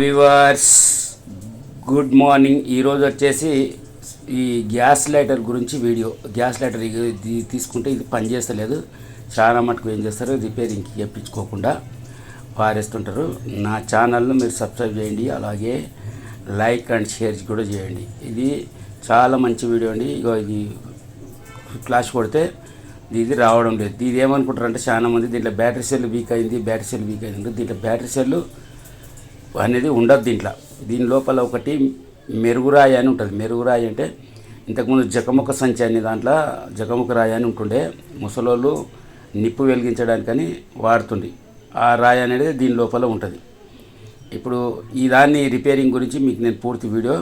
Viewers good morning. ఈరోజు వచ్చేసి ఈ గ్యాస్ లైటర్ గురించి వీడియో. గ్యాస్ లైటర్ ఇది తీసుకుంటే ఇది పనిచేస్తలేదు చాలా మటుకు ఏం చేస్తారు? రిపేరింగ్కి చెప్పించుకోకుండా పారేస్తుంటారు. నా ఛానల్ను మీరు సబ్స్క్రైబ్ చేయండి. అలాగే లైక్ అండ్ షేర్ కూడా చేయండి. ఇది చాలా మంచి వీడియో అండి. ఇగో ఇది ఫ్లాష్ కొడితే ఇది రావడం లేదు. ఇది ఏమనుకుంటారంటే చాలా మంది దీంట్లో బ్యాటరీ సెల్ వీక్ అయింది బ్యాటరీ సెల్ వీక్ అయింది. దీంట్లో బ్యాటరీ సెల్లు అనేది ఉండదు దీంట్లో. దీని లోపల ఒకటి మెరుగురాయి అని ఉంటుంది. మెరుగురాయి అంటే ఇంతకుముందు జకముఖ సంచి అనే దాంట్లో జకముఖ రాయి అని ఉంటుండే. ముసలోళ్ళు నిప్పు వెలిగించడానికని వాడుతుండే. ఆ రాయి అనేది దీని లోపల ఉంటుంది. ఇప్పుడు ఈ దాన్ని రిపేరింగ్ గురించి మీకు నేను పూర్తి వీడియో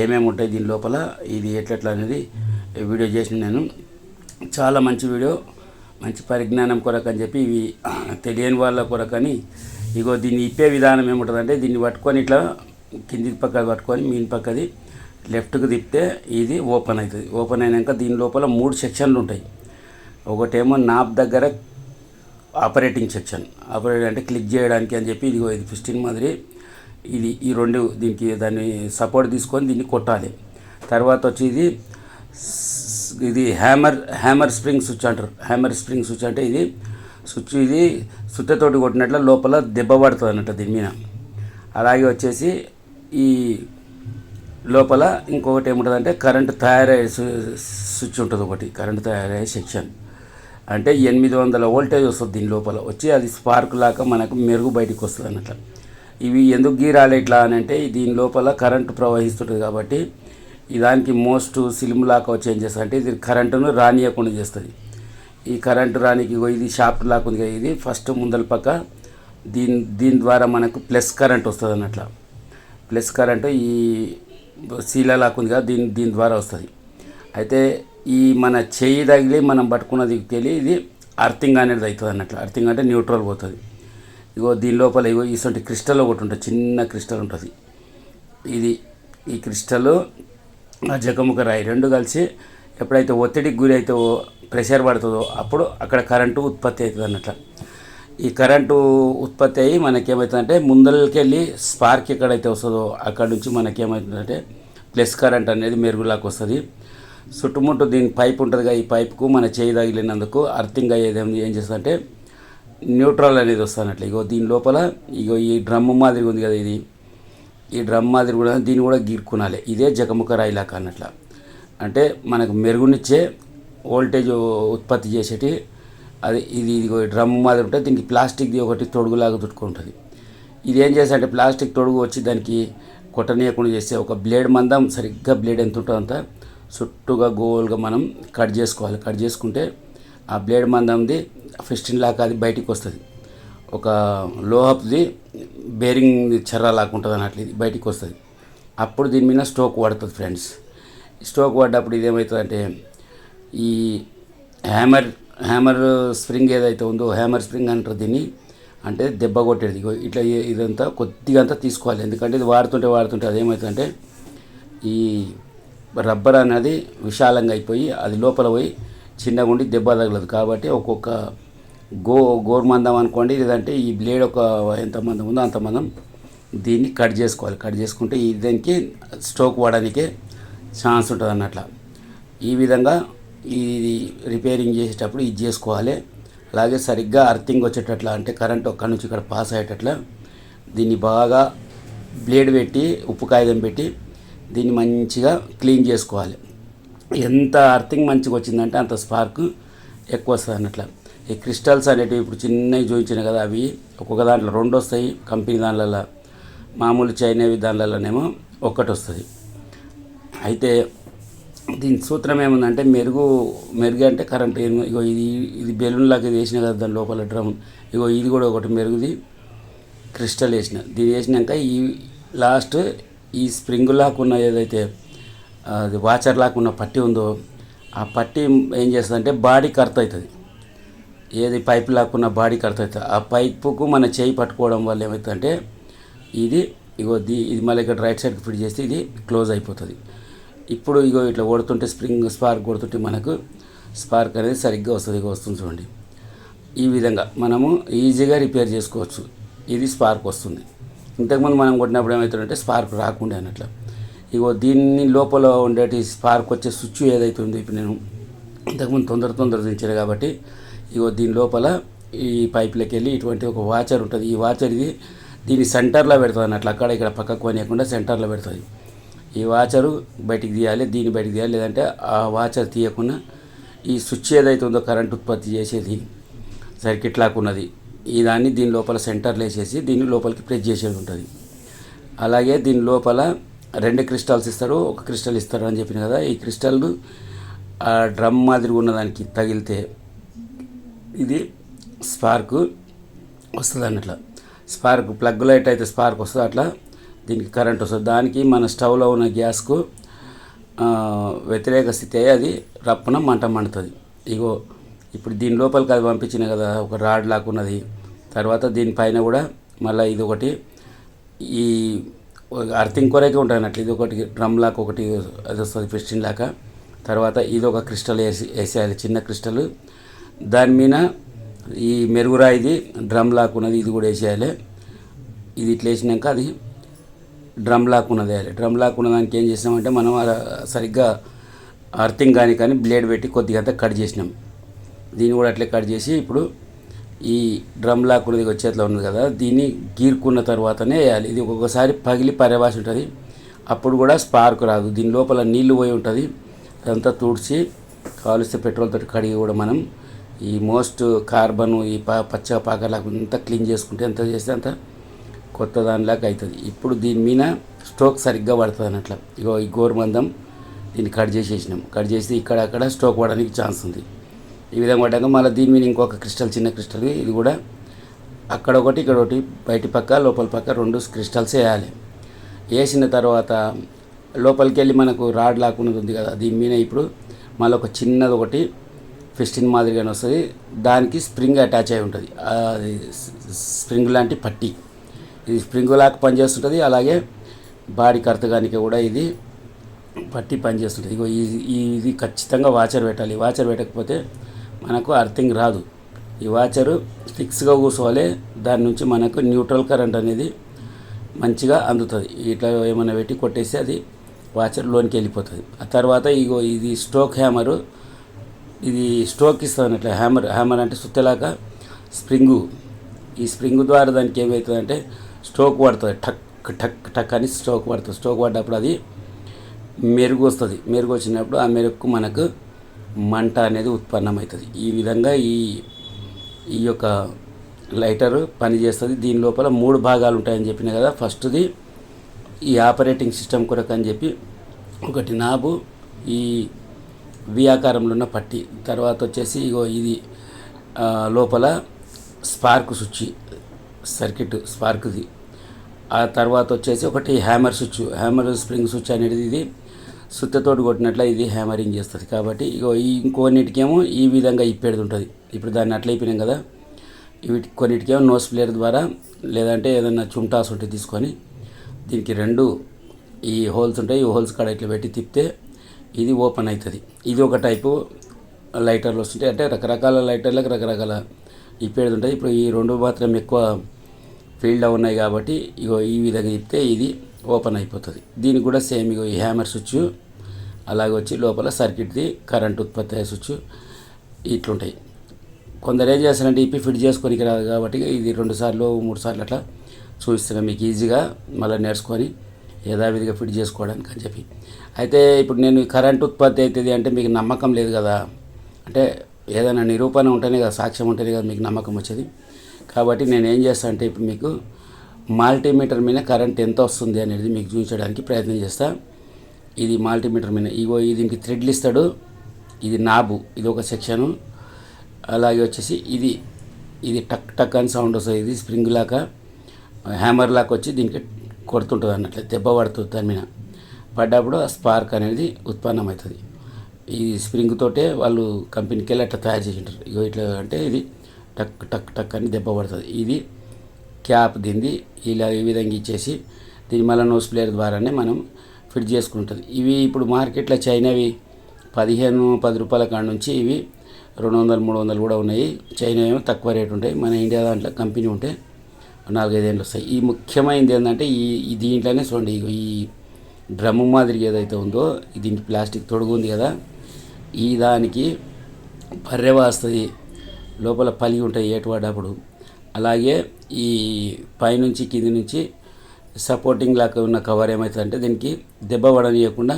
ఏమేమి ఉంటాయి దీని లోపల ఇది ఎట్లెట్లా అనేది వీడియో చేసిన నేను. చాలా మంచి వీడియో మంచి పరిజ్ఞానం కొరకు అని చెప్పి ఇవి తెలియని వాళ్ళ కొరకని ఇగో దీన్ని ఇప్పే విధానం ఏముంటుందంటే దీన్ని పట్టుకొని ఇట్లా కింది పక్కది పట్టుకొని మీన్ పక్కది లెఫ్ట్కి తిప్పితే ఇది ఓపెన్ అవుతుంది. ఓపెన్ అయినాక దీని లోపల మూడు సెక్షన్లు ఉంటాయి. ఒకటేమో నాబ్ దగ్గర ఆపరేటింగ్ సెక్షన్. ఆపరేటింగ్ అంటే క్లిక్ చేయడానికి అని చెప్పి ఇదిగో ఇది ఫిఫ్టీన్ మాదిరి ఇది ఈ రెండు దీనికి దాన్ని సపోర్ట్ తీసుకొని దీన్ని కొట్టాలి. తర్వాత వచ్చి ఇది ఇది హ్యామర్ హ్యామర్ స్ప్రింగ్ స్విచ్ అంటారు. హ్యామర్ స్ప్రింగ్ స్విచ్ అంటే ఇది స్విచ్ ఇది సుత్తతోటి కొట్టినట్ల లోపల దెబ్బ పడుతుంది అన్నట్టు దీని మీద. అలాగే వచ్చేసి ఈ లోపల ఇంకొకటి ఏముంటుందంటే కరెంటు తయారయ్యే స్విచ్ ఉంటుంది ఒకటి కరెంటు తయారయ్యే సెక్షన్. అంటే ఎనిమిది వందల వోల్టేజ్ వస్తుంది దీని లోపల. వచ్చి అది స్పార్క్ లాగా మనకు మెరుగు బయటికి వస్తుంది అన్నట్ల. ఇవి ఎందుకు గీరాలి ఇట్లా అని అంటే దీని లోపల కరెంటు ప్రవహిస్తుంటుంది కాబట్టి దానికి మోస్ట్ సిలిమ్ లాగా వచ్చి ఏం చేస్తుంది అంటే ఇది కరెంటును రానియకుండా చేస్తుంది. ఈ కరెంటు రానికి ఇగో ఇది షాఫ్ట్ లాగా ఉంది కదా ఇది ఫస్ట్ ముందల పక్క దీని దీని ద్వారా మనకు ప్లస్ కరెంట్ వస్తుంది అన్నట్ల. ప్లస్ కరెంటు ఈ సీల లాగా ఉంది కదా దీని దీని ద్వారా వస్తుంది. అయితే ఈ మన చేయి తగిలి మనం పట్టుకున్నది తెలియ ఇది అర్థింగ్ అనేది అవుతుంది అన్నట్లు. అర్థింగ్ అంటే న్యూట్రల్ పోతుంది. ఇగో దీని లోపల ఇగో ఇటువంటి క్రిస్టల్ ఒకటి ఉంటుంది చిన్న క్రిస్టల్ ఉంటుంది. ఇది ఈ క్రిస్టల్ జగముఖ రాయి రెండు కలిసి ఎప్పుడైతే ఒత్తిడికి గురి అయితే ప్రెషర్ పడుతుందో అప్పుడు అక్కడ కరెంటు ఉత్పత్తి అవుతుంది అన్నట్ల. ఈ కరెంటు ఉత్పత్తి అయ్యి మనకేమవుతుందంటే ముందరకెళ్ళి స్పార్క్ ఎక్కడైతే వస్తుందో అక్కడ నుంచి మనకేమవుతుందంటే ప్లస్ కరెంట్ అనేది మెరుగులాకు వస్తుంది. చుట్టుముట్టు దీని పైప్ ఉంటుందిగా ఈ పైప్కు మన చేయి తగిలినందుకు అర్థింగ్ అయ్యేది ఏం- చేస్తుందంటే న్యూట్రల్ అనేది వస్తున్నట్లు ఇగో దీని లోపల ఇగో ఈ డ్రమ్ము మాదిరి ఉంది కదా ఇది. ఈ డ్రమ్ మాదిరి కూడా దీన్ని కూడా గీర్కొనాలి. ఇదే జగముఖ రాయిలాక అన్నట్ల. అంటే మనకు మెరుగునిచ్చే వోల్టేజ్ ఉత్పత్తి చేసేటి అది ఇది ఇదిగో డ్రమ్ మాదిరి ఉంటే దీనికి ప్లాస్టిక్ది ఒకటి తొడుగులాగా తుట్టుకుంటుంది ఇది ఏం చేస్తే ప్లాస్టిక్ తొడుగు వచ్చి దానికి కొట్టనీయకుండా చేస్తే ఒక బ్లేడ్ మందం సరిగ్గా బ్లేడ్ ఎంత ఉంటుందో అంత చుట్టూగా గోల్గా మనం కట్ చేసుకోవాలి. కట్ చేసుకుంటే ఆ బ్లేడ్ మందంది ఫిస్టిన్ లాగా అది బయటికి వస్తుంది. ఒక లోహపుది బేరింగ్ చెర్ర లాక్కుంటుంది ఉంటుంది అన్నట్లు ఇది బయటికి వస్తుంది. అప్పుడు దీని మీద స్టోక్ పడుతుంది ఫ్రెండ్స్. స్టోక్ పడ్డప్పుడు ఇదేమవుతుందంటే ఈ హ్యామర్ హ్యామర్ స్ప్రింగ్ ఏదైతే ఉందో హ్యామర్ స్ప్రింగ్ అంటారు దీన్ని. అంటే దెబ్బ కొట్టేది. ఇట్లా ఇదంతా కొద్దిగా అంతా తీసుకోవాలి. ఎందుకంటే ఇది వాడుతుంటే వాడుతుంటే అదేమవుతుందంటే ఈ రబ్బర్ అనేది విశాలంగా అయిపోయి అది లోపల పోయి చిన్నగా ఉండి దెబ్బ తగలదు. కాబట్టి ఒక్కొక్క గో గోర్మందం అనుకోండి లేదంటే ఈ బ్లేడ్ ఒక ఎంత మందం ఉందో అంత మందం దీన్ని కట్ చేసుకోవాలి. కట్ చేసుకుంటే ఈ దానికి స్ట్రోక్ వాడడానికే ఛాన్స్ ఉంటుంది అన్నట్ల ఈ విధంగా ఇది రిపేరింగ్ చేసేటప్పుడు ఇది చేసుకోవాలి. అలాగే సరిగ్గా అర్థింగ్ వచ్చేటట్లా అంటే కరెంట్ ఒక్కడి నుంచి ఇక్కడ పాస్ అయ్యేటట్లా దీన్ని బాగా బ్లేడ్ పెట్టి ఉప్పు కాగితం పెట్టి దీన్ని మంచిగా క్లీన్ చేసుకోవాలి. ఎంత అర్థింగ్ మంచిగా వచ్చిందంటే అంత స్పార్క్ ఎక్కువ వస్తుంది అన్నట్ల. ఈ క్రిస్టల్స్ అనేటివి ఇప్పుడు చిన్నవి చూపించిన కదా అవి ఒక్కొక్క దాంట్లో రెండు వస్తాయి కంపెనీ దానిలలో మామూలు చైనవి దానిలలోనేమో ఒక్కటి వస్తుంది. అయితే దీని సూత్రం ఏముందంటే మెరుగు మెరుగు అంటే కరెంట్. ఏం- ఇగో ఇది ఇది బెలూన్ లాగా ఇది వేసిన కదా దాని లోపల డ్రమ్. ఇగో ఇది కూడా ఒకటి మెరుగుది క్రిస్టల్ వేసిన. దీన్ని వేసినాక ఈ లాస్ట్ ఈ స్ప్రింగ్ లాక్ ఉన్న ఏదైతే అది వాచర్ లాక్ ఉన్న పట్టి ఉందో ఆ పట్టి ఏం చేస్తుందంటే బాడీ కర్త అవుతుంది ఏది పైప్ లాక్కున్న బాడీ కర్త అవుతుంది ఆ పైపుకు మన చేయి పట్టుకోవడం వల్ల ఏమవుతుందంటే ఇది ఇగో ది ఇది మళ్ళీ ఇక్కడ రైట్ సైడ్కి ఫిట్ చేస్తే ఇది క్లోజ్ అయిపోతుంది. ఇప్పుడు ఇగో ఇట్లా కొడుతుంటే స్ప్రింగ్ స్పార్క్ కొడుతుంటే మనకు స్పార్క్ అనేది సరిగ్గా వస్తుంది వస్తుంది చూడండి. ఈ విధంగా మనము ఈజీగా రిపేర్ చేసుకోవచ్చు. ఇది స్పార్క్ వస్తుంది. ఇంతకుముందు మనం కొట్టినప్పుడు ఏమవుతుందంటే స్పార్క్ రాకుండా అన్నట్లు. ఇగో దీన్ని లోపల ఉండేటి స్పార్క్ వచ్చే స్విచ్ ఏదైతే ఉందో ఇప్పుడు నేను ఇంతకుముందు తొందర తొందర దించాను కాబట్టి ఇగో దీని లోపల ఈ పైప్లోకి వెళ్ళి ఇటువంటి ఒక వాచర్ ఉంటుంది. ఈ వాచర్ ఇది దీన్ని సెంటర్లో పెడుతుంది అన్నట్లు అక్కడ ఇక్కడ పక్కకు కొనియకుండా సెంటర్లో పెడుతుంది. ఈ వాచరు బయటికి తీయాలి దీన్ని బయటికి తీయాలి లేదంటే ఆ వాచర్ తీయకుండా ఈ స్విచ్ ఏదైతే ఉందో కరెంట్ ఉత్పత్తి చేసేది సర్కిట్ లాగా ఉన్నది ఈ దాన్ని దీని లోపల సెంటర్లో వేసేసి దీన్ని లోపలికి ప్రెస్ చేసేది ఉంటుంది. అలాగే దీని లోపల రెండు క్రిస్టల్స్ ఇస్తారు ఒక క్రిస్టల్ ఇస్తారు అని చెప్పిన కదా ఈ క్రిస్టల్ ఆ డ్రమ్ మాదిరి ఉన్నదానికి తగిలితే ఇది స్పార్క్ వస్తుంది అన్నట్ల. స్పార్క్ ప్లగ్ లైట్ అయితే స్పార్క్ వస్తుంది అట్లా దీనికి కరెంట్ వస్తుంది. దానికి మన స్టవ్లో ఉన్న గ్యాస్కు వ్యతిరేక స్థితి అయ్యి అది రప్పున మంట మండుతుంది. ఇగో ఇప్పుడు దీని లోపలికి అది పంపించిన కదా ఒక రాడ్ లాగా ఉన్నది. తర్వాత దీనిపైన కూడా మళ్ళీ ఇది ఒకటి ఈ అర్థింగ్ కొరకే ఉంటుంది అన్నట్లు. ఇది ఒకటి డ్రమ్ లాగా ఒకటి అది వస్తుంది ఫిస్టిన్ లాగా. తర్వాత ఇది ఒక క్రిస్టల్ వేసి వేసేయాలి చిన్న క్రిస్టల్. దాని మీద ఈ మెరుగురాయిది డ్రమ్ లాగా ఉన్నది ఇది కూడా వేసేయాలి. ఇది ఇట్లా వేసినాక అది డ్రమ్ లాక్ ఉన్నది వేయాలి డ్రమ్ లాక్ ఉన్న దానికి ఏం చేసినామంటే మనం సరిగ్గా అర్థింగ్ కానీ కానీ బ్లేడ్ పెట్టి కొద్దిగా అంతా కట్ చేసినాం. దీన్ని కూడా అట్లే కట్ చేసి ఇప్పుడు ఈ డ్రమ్ లాక్ ఉన్నది ఇగో ఉన్నది కదా దీన్ని గీర్కున్న తర్వాతనే వేయాలి. ఇది ఒక్కొక్కసారి పగిలి పరేవాసి ఉంటుంది. అప్పుడు కూడా స్పార్క్ రాదు. దీని లోపల నీళ్ళు పోయి ఉంటుంది. అదంతా తుడిచి కాలుస్తే పెట్రోల్ తోటి కడిగి కూడా మనం ఈ మోస్ట్ కార్బన్ ఈ ప పచ్చ పాకలాగా అంతా క్లీన్ చేసుకుంటే ఎంత చేస్తే అంత కొత్త దానిలాగా అవుతుంది ఇప్పుడు దీని మీద స్టోక్ సరిగ్గా పడుతుంది అన్నట్ల ఇగో ఈ గోరుమందం దీన్ని కట్ చేసేసినాం. కట్ చేసి ఇక్కడ అక్కడ స్ట్రోక్ పడడానికి ఛాన్స్ ఉంది. ఈ విధంగా పడ్డాక మళ్ళీ దీని మీద ఇంకొక క్రిస్టల్ చిన్న క్రిస్టల్ ఇది కూడా అక్కడ ఒకటి ఇక్కడ ఒకటి బయటి పక్క లోపల పక్క రెండు క్రిస్టల్స్ వేయాలి. వేసిన తర్వాత లోపలికి వెళ్ళి మనకు రాడ్ లాక్కున్నది ఉంది కదా దీని మీద ఇప్పుడు మళ్ళీ ఒక చిన్నది ఒకటి ఫిస్టిన్ మాదిరిగానే వస్తుంది. దానికి స్ప్రింగ్ అటాచ్ అయి ఉంటుంది. అది స్ప్రింగ్ లాంటి పట్టి. ఇది స్ప్రింగ్ పనిచేస్తుంటుంది అలాగే బాడీ కర్తగానికి కూడా ఇది పట్టి పనిచేస్తుంటుంది. ఇగో ఇది ఇది ఖచ్చితంగా వాచర్ పెట్టాలి. ఈ వాచర్ పెట్టకపోతే మనకు అర్థింగ్ రాదు. ఈ వాచరు ఫిక్స్గా కూర్చోవాలి దాని నుంచి మనకు న్యూట్రల్ కరెంట్ అనేది మంచిగా అందుతుంది. ఇట్లా ఏమైనా పెట్టి కొట్టేసి అది వాచర్ లోనికి వెళ్ళిపోతుంది. ఆ తర్వాత ఇగో ఇది స్టోక్ హ్యామరు ఇది స్ట్రోక్ ఇస్తుంది అట్లా హ్యామర్ హ్యామర్ అంటే సుత్తలాగా స్ప్రింగు. ఈ స్ప్రింగ్ ద్వారా దానికి ఏమవుతుందంటే స్ట్రోక్ పడుతుంది. టక్ టక్ టక్ అని స్ట్రోక్ పడుతుంది. స్ట్రోక్ పడ్డప్పుడు అది మెరుగు వస్తుంది. మెరుగు వచ్చినప్పుడు ఆ మెరుగుకు మనకు మంట అనేది ఉత్పన్నమవుతుంది. ఈ విధంగా ఈ ఈ యొక్క లైటరు పనిచేస్తుంది దీని లోపల మూడు భాగాలు ఉంటాయని చెప్పిన కదా ఫస్ట్ది ఈ ఆపరేటింగ్ సిస్టమ్ కొరకు అని చెప్పి ఒకటి నాబు ఈ వి ఆకారంలో ఉన్న పట్టి తర్వాత వచ్చేసి ఇగో ఇది లోపల స్పార్క్ స్విచ్ సర్క్యూట్ స్పార్క్ది. ఆ తర్వాత వచ్చేసి ఒకటి hammer switch hammer spring switch అనేది ఇది సుత్తతోటి కొట్టినట్ల ఇది హ్యామరింగ్ చేస్తుంది. కాబట్టి ఇగో ఈ ఇంకొన్నిటికేమో ఈ విధంగా ఇప్పేది ఉంటుంది ఇప్పుడు దాన్ని అట్లా అయిపోయినాం కదా. వీటి కొన్నిటికేమో నోస్ ప్లేయర్ ద్వారా లేదంటే ఏదైనా చుంటాస్ ఉంటే తీసుకొని దీనికి రెండు ఈ హోల్స్ ఉంటాయి. ఈ హోల్స్ కాడ ఇట్లా పెట్టి తిప్పితే ఇది ఓపెన్ అవుతుంది ఇది ఒక టైపు లైటర్లు వస్తుంటాయి. అంటే రకరకాల లైటర్లకు రకరకాల ఇప్పేది ఉంటుంది ఇప్పుడు ఈ రెండు మాత్రం ఎక్కువ ఫీల్డ్ ఉన్నాయి కాబట్టి ఇగో ఈ విధంగా ఇస్తే ఇది ఓపెన్ అయిపోతుంది. దీనికి కూడా సేమ్ ఇగో ఈ హ్యామర్ స్విచ్ అలాగే వచ్చి లోపల సర్క్యూట్ది కరెంట్ ఉత్పత్తి అయ్యే స్విచ్ ఇట్లుంటాయి. కొందరు ఏం చేస్తారంటే ఇప్పి ఫిట్ చేసుకొని రాదు కాబట్టి ఇది రెండు సార్లు మూడు సార్లు అట్లా చూపిస్తున్నాం మీకు ఈజీగా మళ్ళీ నేర్చుకొని యథావిధిగా ఫిట్ చేసుకోవడానికి అని చెప్పి. అయితే ఇప్పుడు నేను కరెంట్ ఉత్పత్తి అవుతుంది అంటే మీకు నమ్మకం లేదు కదా. అంటే ఏదైనా నిరూపణ ఉంటేనే కదా సాక్ష్యం ఉంటేనే కదా మీకు నమ్మకం వచ్చేది. కాబట్టి నేను ఏం చేస్తాను అంటే ఇప్పుడు మీకు మాల్టీమీటర్ మీద కరెంట్ ఎంత వస్తుంది అనేది మీకు చూపించడానికి ప్రయత్నం చేస్తా. ఇది మాల్టీమీటర్ మీద ఇగో ఇది దీనికి థ్రెడ్లు ఇస్తాడు. ఇది నాబు ఇది ఒక సెక్షను. అలాగే వచ్చేసి ఇది ఇది టక్ టక్ అని సౌండ్ వస్తుంది ఇది స్ప్రింగ్ లాగా హ్యామర్ లాగా వచ్చి దీనికి కొడుతుంటుంది అన్నట్లు దెబ్బ పడుతుంది దాని మీద. పడ్డప్పుడు ఆ స్పార్క్ అనేది ఉత్పన్నమవుతుంది. ఈ స్ప్రింగ్ తోటే వాళ్ళు కంపెనీకి వెళ్ళి అట్లా తయారు చేసి ఉంటారు. ఇగో ఇట్లా అంటే ఇది టక్ టక్ టక్ అని దెబ్బ పడుతుంది. ఇది క్యాప్ దీన్ని ఇలా ఈ విధంగా ఇచ్చేసి దీని మళ్ళీ నోస్ ప్లేయర్ ద్వారానే మనం ఫిట్ చేసుకుంటుంది. ఇవి ఇప్పుడు మార్కెట్లో చైనావి పదిహేను పది రూపాయల కాడ నుంచి ఇవి రెండు వందలు మూడు వందలు కూడా ఉన్నాయి. చైనా ఏమో తక్కువ రేటు ఉంటాయి. మన ఇండియా దాంట్లో కంపెనీ ఉంటే నాలుగైదు వస్తాయి. ఈ ముఖ్యమైనది ఏంటంటే ఈ దీంట్లోనే చూడండి ఈ డ్రమ్ము మాదిరి ఏదైతే ఉందో దీనికి ప్లాస్టిక్ తొడుగు ఉంది కదా ఈ దానికి బర్రె వస్తుంది. లోపల పలి ఉంటాయి ఏటువాడప్పుడు. అలాగే ఈ పైనుంచి కింది నుంచి సపోర్టింగ్ లాగా ఉన్న కవర్ ఏమవుతుందంటే దీనికి దెబ్బ పడనీయకుండా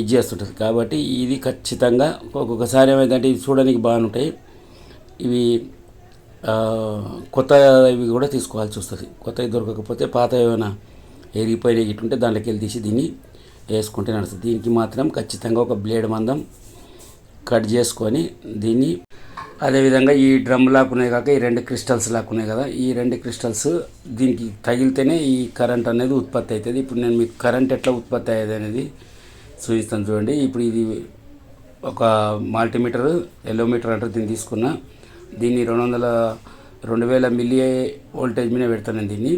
ఇది చేస్తుంటుంది. కాబట్టి ఇది ఖచ్చితంగా ఒక్కొక్కసారి ఏమైందంటే ఇది చూడడానికి బాగుంటాయి. ఇవి కొత్త ఇవి కూడా తీసుకోవాల్సి వస్తుంది. కొత్తవి దొరకకపోతే పాత ఏమైనా ఎరిగిపోయిన ఇటుంటే దాంట్లోకి వెళ్ళి తీసి దీన్ని వేసుకుంటే నడుస్తుంది. దీనికి మాత్రం ఖచ్చితంగా ఒక బ్లేడ్ మందం కట్ చేసుకొని దీన్ని అదేవిధంగా ఈ డ్రమ్ లాక్ ఉన్నాయి కాక ఈ రెండు క్రిస్టల్స్ లాక్ ఉన్నాయి కదా ఈ రెండు క్రిస్టల్స్ దీనికి తగిలితేనే ఈ కరెంట్ అనేది ఉత్పత్తి అవుతుంది. ఇప్పుడు నేను మీకు కరెంట్ ఎట్లా ఉత్పత్తి అయ్యేది అనేది చూపిస్తాను చూడండి. ఇప్పుడు ఇది ఒక మల్టీమీటర్ ఎల్లోమీటర్ అంటారు దీన్ని తీసుకున్నా. దీన్ని రెండు వందల రెండు వేల మిల్లీ వోల్టేజ్ మీద పెడతాను దీన్ని.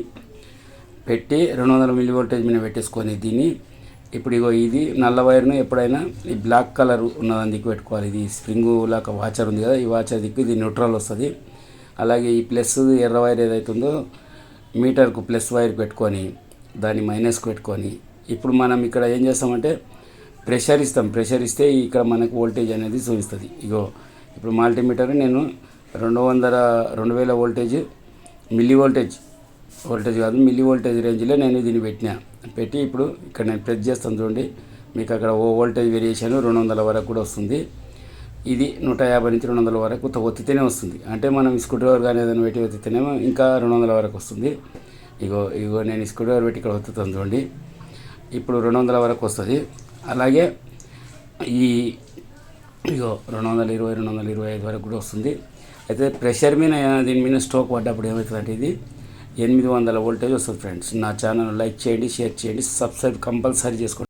పెట్టి రెండు వందల మిల్లీ వోల్టేజ్ మీద పెట్టేసుకొని దీన్ని ఇప్పుడు ఇగో ఇది నల్ల వైర్ను ఎప్పుడైనా ఈ బ్లాక్ కలర్ ఉన్నదాని దిక్కు పెట్టుకోవాలి. ఇది స్ప్రింగ్ లాగా వాచర్ ఉంది కదా ఈ వాచర్ దిక్కు ఇది న్యూట్రల్ వస్తుంది. అలాగే ఈ ప్లస్ ఎర్ర వైర్ ఏదైతే ఉందో మీటర్కు ప్లస్ వైర్ పెట్టుకొని దాన్ని మైనస్కు పెట్టుకొని ఇప్పుడు మనం ఇక్కడ ఏం చేస్తామంటే ప్రెషర్ ఇస్తాం. ప్రెషర్ ఇస్తే ఇక్కడ మనకు వోల్టేజ్ అనేది చూపిస్తుంది. ఇగో ఇప్పుడు మల్టీమీటర్ నేను రెండు వందల రెండు వేల వోల్టేజ్ మిల్లీ వోల్టేజ్ వోల్టేజ్ కాదు మిల్లీ వోల్టేజ్ రేంజ్లో నేను దీన్ని పెట్టినా. పెట్టి ఇప్పుడు ఇక్కడ నేను ప్రెస్ చేస్తాను చూడండి. మీకు అక్కడ ఓ వోల్టేజ్ వేరియేషన్ రెండు వందల వరకు కూడా వస్తుంది. ఇది నూట యాభై నుంచి రెండు వందల వరకు ఒత్తితేనే వస్తుంది. అంటే మనం స్క్రూడ్రైవర్ కానీ ఏదైనా పెట్టి ఒత్తితేనేమో ఇంకా రెండు వందల వరకు వస్తుంది. ఇగో ఇగో నేను స్క్రూ డ్రైవర్ పెట్టి ఇక్కడ ఒత్తుతాను చూడండి. ఇప్పుడు రెండు వందల వరకు వస్తుంది. అలాగే ఈ ఇగో రెండు వందల ఇరవై రెండు వందల ఇరవై ఐదు వరకు కూడా వస్తుంది. అయితే ప్రెషర్ మీద దీని మీద స్ట్రోక్ పడ్డప్పుడు ఏమవుతుందంటే ఇది ఎనిమిది వందల వోల్టేజ్ వస్తుంది ఫ్రెండ్స్. నా ఛానల్ లైక్ చేయండి షేర్ చేయండి సబ్స్క్రైబ్ కంపల్సరీ చేసుకోండి.